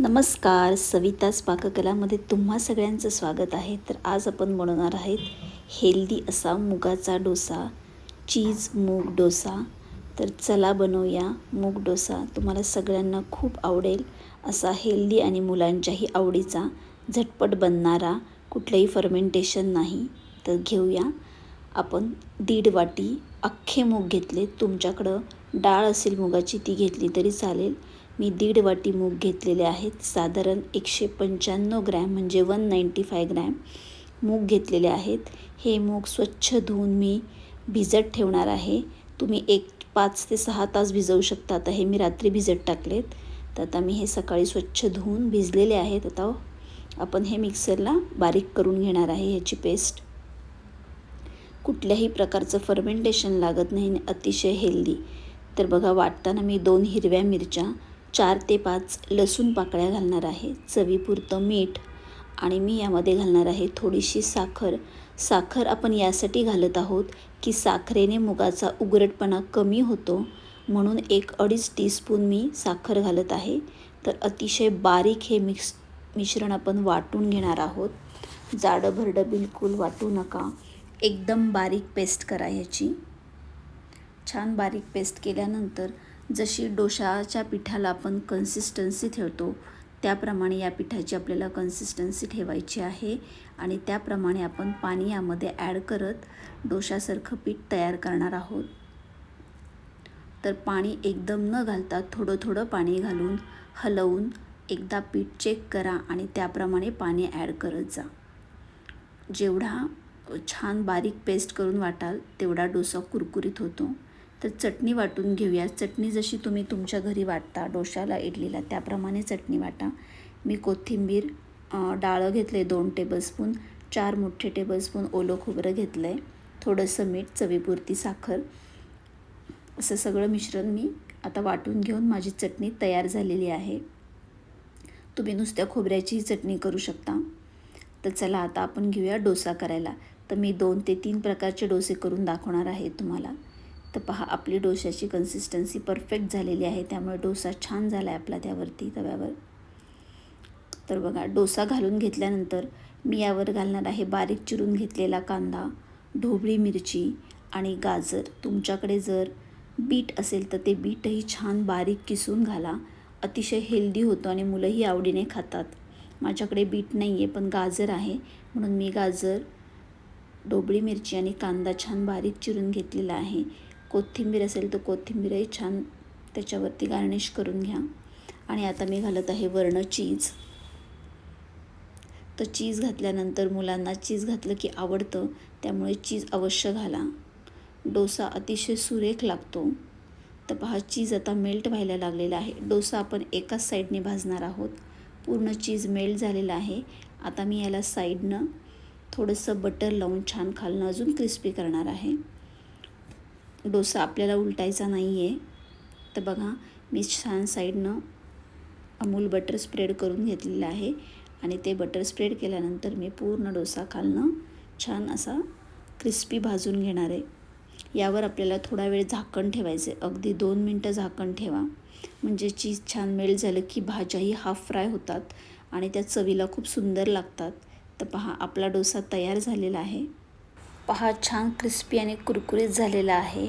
नमस्कार सवितास पाककलामध्ये तुम्हा सगळ्यांचं स्वागत आहे. तर आज आपण बनवणार आहेत हेल्दी असा मुगाचा डोसा चीज मूग डोसा. तर चला बनवूया मूग डोसा. तुम्हाला सगळ्यांना खूप आवडेल असा हेल्दी आणि मुलांच्याही आवडीचा झटपट बनणारा कुठलंही फर्मेंटेशन नाही. तर घेऊया आपण दीड वाटी अख्खे मूग घेतले. तुमच्याकडं डाळ असेल मुगाची ती घेतली तरी चालेल. मी दीड वाटी मूग घेतलेले आहेत. साधारण एकशे पंच्याण्णव ग्रॅम म्हणजे वन नाईंटी फाय ग्रॅम मूग घेतलेले आहेत. हे मूग स्वच्छ धुवून मी भिजत ठेवणार आहे. तुम्ही एक पाच ते सहा तास भिजवू शकता. आता हे मी रात्री भिजत टाकलेत. तर आता मी हे सकाळी स्वच्छ धुवून भिजलेले आहेत. आता आपण हे मिक्सरला बारीक करून घेणार आहे ह्याची पेस्ट. कुठल्याही प्रकारचं फर्मेंटेशन लागत नाही अतिशय हेल्दी. तर बघा वाटताना मी दोन हिरव्या मिरच्या चार ते पाच लसूण पाकळ्या घालणार आहे. चवीपुरतं मीठ आणि मी यामध्ये घालणार आहे थोडीशी साखर. साखर आपण यासाठी घालत आहोत की साखरेने मुगाचा उघरटपणा कमी होतो. म्हणून एक अडीच टीस्पून मी साखर घालत आहे. तर अतिशय बारीक हे मिक्स मिश्रण आपण वाटून घेणार आहोत. जाडं भरडं बिलकुल वाटू नका. एकदम बारीक पेस्ट करा ह्याची. छान बारीक पेस्ट केल्यानंतर जशी डोशाच्या पिठाला आपण कन्सिस्टन्सी ठेवतो त्याप्रमाणे या पिठाची आपल्याला कन्सिस्टन्सी ठेवायची आहे. आणि त्याप्रमाणे आपण पाणी यामध्ये ॲड करत डोशासारखं पीठ तयार करणार आहोत. तर पाणी एकदम न घालता थोडं थोडं पाणी घालून हलवून एकदा पीठ चेक करा आणि त्याप्रमाणे पाणी ॲड करत जा. जेवढा छान बारीक पेस्ट करून वाटाल तेवढा डोसा कुरकुरीत होतो. तर चटणी वाटून घेऊया. चटणी जशी तुम्ही तुमच्या घरी वाटता डोशाला इडलीला त्याप्रमाणे चटणी वाटा. मी कोथिंबीर डाळं घेतलं आहे दोन टेबलस्पून चार मोठे टेबलस्पून ओलं खोबरं घेतलं आहे थोडंसं मीठ चवीपुरती साखर. असं सगळं मिश्रण मी आता वाटून घेऊन माझी चटणी तयार झालेली आहे. तुम्ही नुसत्या खोबऱ्याचीही चटणी करू शकता. तर चला आता आपण घेऊया डोसा करायला. तर मी दोन ते तीन प्रकारचे डोसे करून दाखवणार आहे तुम्हाला. तर पहा आपली डोशाची कन्सिस्टन्सी परफेक्ट झालेली आहे. त्यामुळे डोसा छान झाला आहे आपला त्यावरती तव्यावर. तर बघा डोसा घालून घेतल्यानंतर मी यावर घालणार आहे बारीक चिरून घेतलेला कांदा ढोबळी मिरची आणि गाजर. तुमच्याकडे जर बीट असेल तर ते बीटही छान बारीक किसून घाला. अतिशय हेल्दी होतो आणि मुलंही आवडीने खातात. माझ्याकडे बीट नाही आहे पण गाजर आहे. म्हणून मी गाजर ढोबळी मिरची आणि कांदा छान बारीक चिरून घेतलेला आहे. कोथिंबीर असेल तर कोथिंबीरही छान त्याच्यावरती गार्निश करून घ्या. आणि आता मी घालत आहे वर्ण चीज तर चीज घातल्यानंतर मुलांना चीज घातलं की आवडतं त्यामुळे चीज अवश्य घाला. डोसा अतिशय सुरेख लागतो. तर पहा चीज आता मेल्ट व्हायला लागलेला आहे. डोसा आपण एकाच साईडने भाजणार आहोत. पूर्ण चीज मेल्ट झालेला आहे. आता मी याला साईडनं थोडंसं बटर लावून छान खालनं अजून क्रिस्पी करणार आहे. डोसा आपल्याला उलटायचा नाही आहे तर बघा मी छान साईडनं अमूल बटर स्प्रेड करून घेतलेलं आहे आणि ते बटर स्प्रेड केल्यानंतर मी पूर्ण डोसा खालनं छान असा क्रिस्पी भाजून घेणार आहे. यावर आपल्याला थोडा वेळ झाकण ठेवायचे अगदी दोन मिनटं झाकण ठेवा. म्हणजे चीज छान मेल्ट झालं की भाज्याही हाफ फ्राय होतात आणि त्या चवीला खूप सुंदर लागतात. तर पहा आपला डोसा तयार झालेला आहे. पहा छान क्रिस्पी आणि कुरकुरीत झालेला आहे.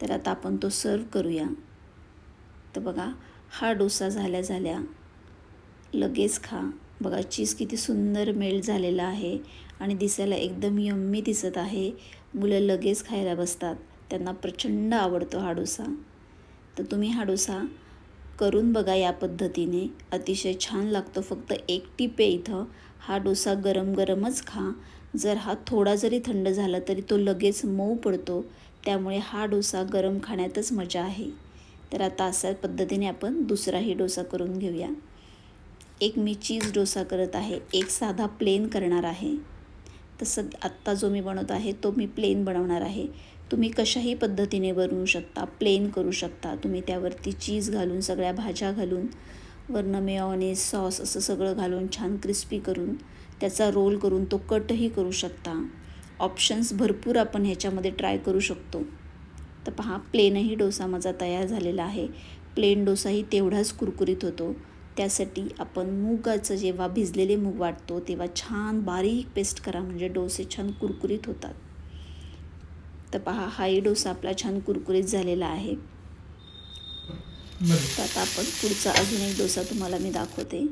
तर आता आपण तो सर्व करूया. तर बघा हा डोसा झाल्या झाल्या लगेच खा. बघा चीज किती सुंदर मेल्ट झालेला आहे आणि दिसायला एकदम यम्मी दिसत आहे. मुलं लगेच खायला बसतात. त्यांना प्रचंड आवडतो हा डोसा. तर तुम्ही हा डोसा करून बघा या पद्धतीने. अतिशय छान लागतो. फक्त एक टीप आहे इथं. हा डोसा गरम गरमच खा. जर हा थोडा जरी थंड झाला तरी तो लगेच मऊ पडतो. त्यामुळे हा डोसा गरम खाण्यातच मजा आहे. तर आता अशा पद्धतीने आपण दुसराही डोसा करून घेऊया. एक मी चीज डोसा करत आहे. एक साधा प्लेन करणार आहे. तसं आत्ता जो मी बनवत आहे तो मी प्लेन बनवणार आहे. तुम्ही कशाही पद्धतीने बनवू शकता प्लेन करू शकता. तुम्ही त्यावरती चीज घालून सगळ्या भाज्या घालून वरनं मेऑनीज सॉस असं सगळं घालून छान क्रिस्पी करून त्याचा रोल करून तो कटही करू शकता. ऑप्शन्स भरपूर आपण ह्याच्यामध्ये ट्राय करू शकतो. तर पहा प्लेनही डोसा माझा तयार झालेला आहे. प्लेन डोसाही तेवढाच कुरकुरीत होतो. त्यासाठी आपण मुगाचं जेव्हा भिजलेले मूग वाटतो तेव्हा छान बारीक पेस्ट करा. म्हणजे डोसे छान कुरकुरीत होतात. तर पहा हाही डोसा आपला छान कुरकुरीत झालेला आहे. तर आता आपण पुढचा अजून एक डोसा तुम्हाला मी दाखवते.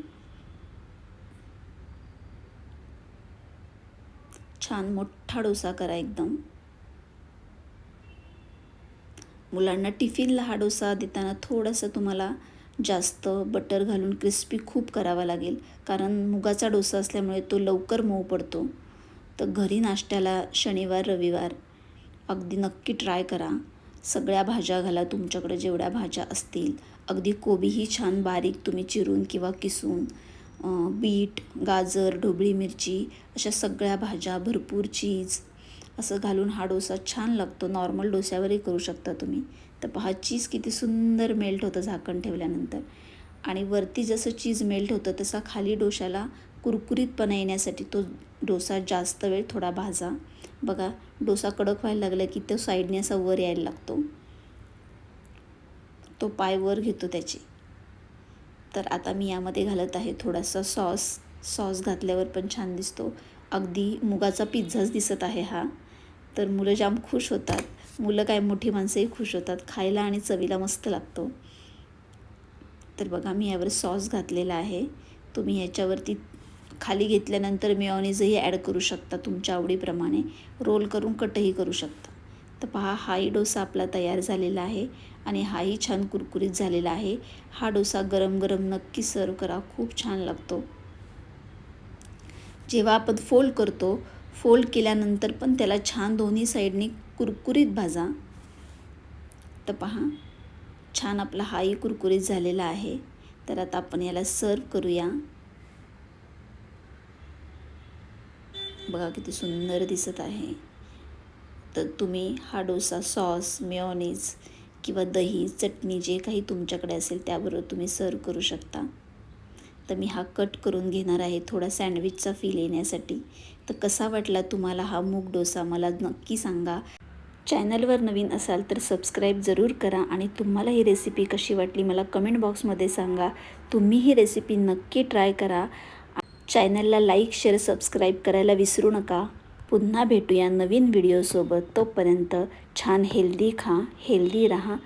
छान मोठा डोसा करा एकदम. मुलांना टिफिनला हा डोसा देताना थोडंसं तुम्हाला जास्त बटर घालून क्रिस्पी खूप करावा लागेल. कारण मुगाचा डोसा असल्यामुळे तो लवकर मऊ पडतो. तर घरी नाश्त्याला शनिवार रविवार अगदी नक्की ट्राय करा. सगळ्या भाज्या घाला तुमच्याकडे जेवढ्या भाज्या असतील. अगदी कोबीही छान बारीक तुम्ही चिरून किंवा किसून बीट गाजर ढोबळी मिरची अशा सगळ्या भाज्या भरपूर चीज असं घालून हा डोसा छान लागतो. नॉर्मल डोस्यावरही करू शकता तुम्ही. तर पहा चीज किती सुंदर मेल्ट होतं झाकण ठेवल्यानंतर. आणि वरती जसं चीज मेल्ट होतं तसा खाली डोशाला कुरकुरीतपणा येण्यासाठी तो डोसा जास्त वेळ थोडा भाजा. बघा डोसा कडक व्हायला लागला की तो साईडने असा वर यायला लागतो. तो पाय वर घेतो त्याची. तर आता मी यामध्ये घालत आहे थोडासा सॉस. सॉस घातल्यावर पण छान दिसतो. अगदी मुगाचा पिझ्झाच दिसत आहे हा. तर मुलं जाम खुश होतात. मुलं काय मोठी माणसंही खुश होतात. खायला आणि चवीला मस्त लागतो. तर बघा मी यावर सॉस घातलेला आहे. तुम्ही ह्याच्यावरती खाली घेतल्यानंतर मेऑनिजही ॲड करू शकता तुमच्या आवडीप्रमाणे. रोल करून कटही करू शकता. तर पहा हाही डोसा आपला तयार झालेला आहे आणि हाही छान कुरकुरीत झालेला आहे. हा डोसा गरम गरम नक्की सर्व करा. खूप छान लागतो. जेव्हा आपण फोल्ड करतो फोल्ड केल्यानंतर पण त्याला छान दोन्ही साईडने कुरकुरीत भाजा. तर पहा छान आपला हाही कुरकुरीत झालेला आहे. तर आता आपण याला सर्व करूया. बघा किती सुंदर दिसत आहे. तर तुम्ही हा डोसा सॉस मेयोनीज किंवा दही चटणी जे काही तुमच्याकडे असेल त्याबरोबर तुम्ही सर्व करू शकता. तर मी हा कट करून घेणार आहे थोडा सँडविचचा फील येण्यासाठी. तर कसा वाटला तुम्हाला हा मूग डोसा मला नक्की सांगा. चॅनलवर नवीन असाल तर सबस्क्राईब जरूर करा आणि तुम्हाला ही रेसिपी कशी वाटली मला कमेंट बॉक्समध्ये सांगा. तुम्ही ही रेसिपी नक्की ट्राय करा. चॅनलला लाईक शेअर सबस्क्राईब करायला विसरू नका. पुन्हा भेटूया नवीन व्हिडिओसोबत. तोपर्यंत छान हेल्दी खा हेल्दी राहा.